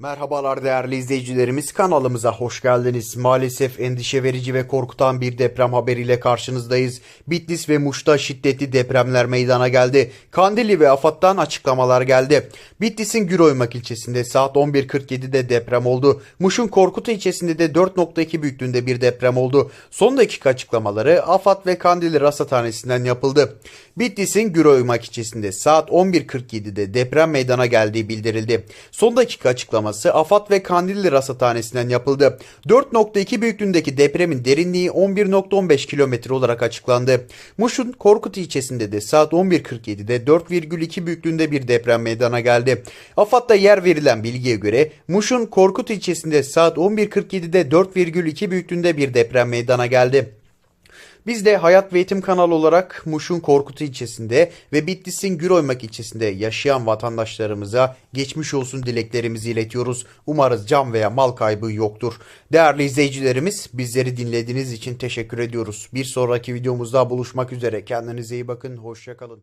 Merhabalar değerli izleyicilerimiz kanalımıza hoş geldiniz. Maalesef endişe verici ve korkutan bir deprem haberiyle karşınızdayız. Bitlis ve Muş'ta şiddetli depremler meydana geldi. Kandilli ve AFAD'dan açıklamalar geldi. Bitlis'in Güroymak ilçesinde saat 11.47'de deprem oldu. Muş'un Korkut ilçesinde de 4.2 büyüklüğünde bir deprem oldu. Son dakika açıklamaları AFAD ve Kandilli Rasathanesi'nden yapıldı. Bitlis'in Güroymak ilçesinde saat 11.47'de deprem meydana geldiği bildirildi. Son dakika açıklaması AFAD ve Kandilli Rasathanesi'nden yapıldı. 4.2 büyüklüğündeki depremin derinliği 11.15 kilometre olarak açıklandı. Muş'un Korkut ilçesinde de saat 11.47'de 4,2 büyüklüğünde bir deprem meydana geldi. AFAD'da yer verilen bilgiye göre Muş'un Korkut ilçesinde saat 11.47'de 4,2 büyüklüğünde bir deprem meydana geldi. Biz de Hayat ve Eğitim kanalı olarak Muş'un Korkut ilçesinde ve Bitlis'in Güroymak ilçesinde yaşayan vatandaşlarımıza geçmiş olsun dileklerimizi iletiyoruz. Umarız can veya mal kaybı yoktur. Değerli izleyicilerimiz bizleri dinlediğiniz için teşekkür ediyoruz. Bir sonraki videomuzda buluşmak üzere. Kendinize iyi bakın. Hoşçakalın.